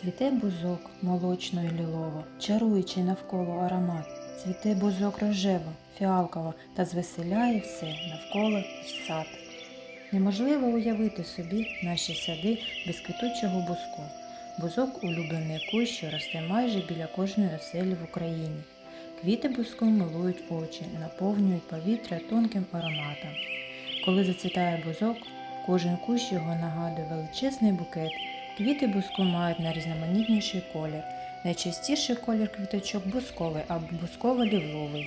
Цвіте бузок молочно і лілово, чаруючи навколо аромат. Цвіте бузок рожево, фіалково та звеселяє все навколо сад. Неможливо уявити собі наші сади без квітучого бузку. Бузок улюблений кущ, що росте майже біля кожної оселі в Україні. Квіти бузку милують очі, наповнюють повітря тонким ароматом. Коли зацвітає бузок, кожен кущ його нагадує величезний букет. Квіти бузку мають найрізноманітніший колір. Найчастіший колір квіточок бузковий або бузково-ліловий.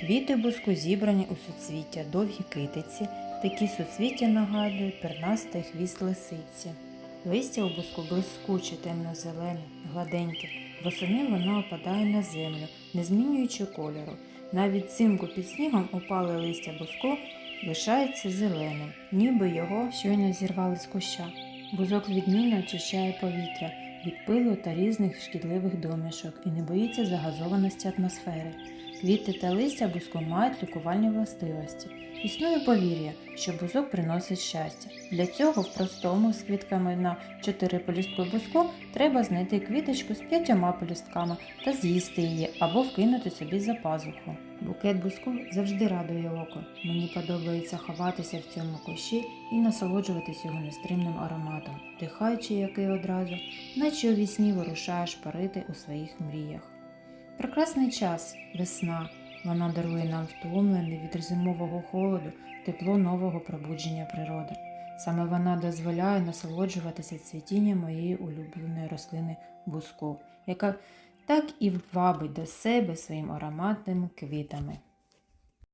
Квіти бузку зібрані у суцвіття, довгі китиці. Такі суцвіття нагадують пернастий хвіст лисиці. Листя у бузку блискуче, темно-зелене, гладеньке. Восени воно опадає на землю, не змінюючи кольору. Навіть взимку під снігом упале листя бузку лишається зеленим, ніби його щойно зірвали з куща. Бузок відмінно очищає повітря від пилу та різних шкідливих домішок і не боїться загазованості атмосфери. Квіти та листя бузку мають лікувальні властивості. Існує повір'я, що бузок приносить щастя. Для цього в простому з квітками на 4 полюстку бузку треба знайти квіточку з п'ятьома полюстками та з'їсти її або вкинути собі за пазуху. Букет бузку завжди радує око. Мені подобається ховатися в цьому кущі і насолоджуватись його нестримним ароматом, дихаючи який одразу, наче у вісні вирушаєш парити у своїх мріях. Прекрасний час, весна. Вона дарує нам втомлене від зимового холоду, тепло нового пробудження природи. Саме вона дозволяє насолоджуватися цвітінням моєї улюбленої рослини буску, яка так і вабить до себе своїм ароматними квітами.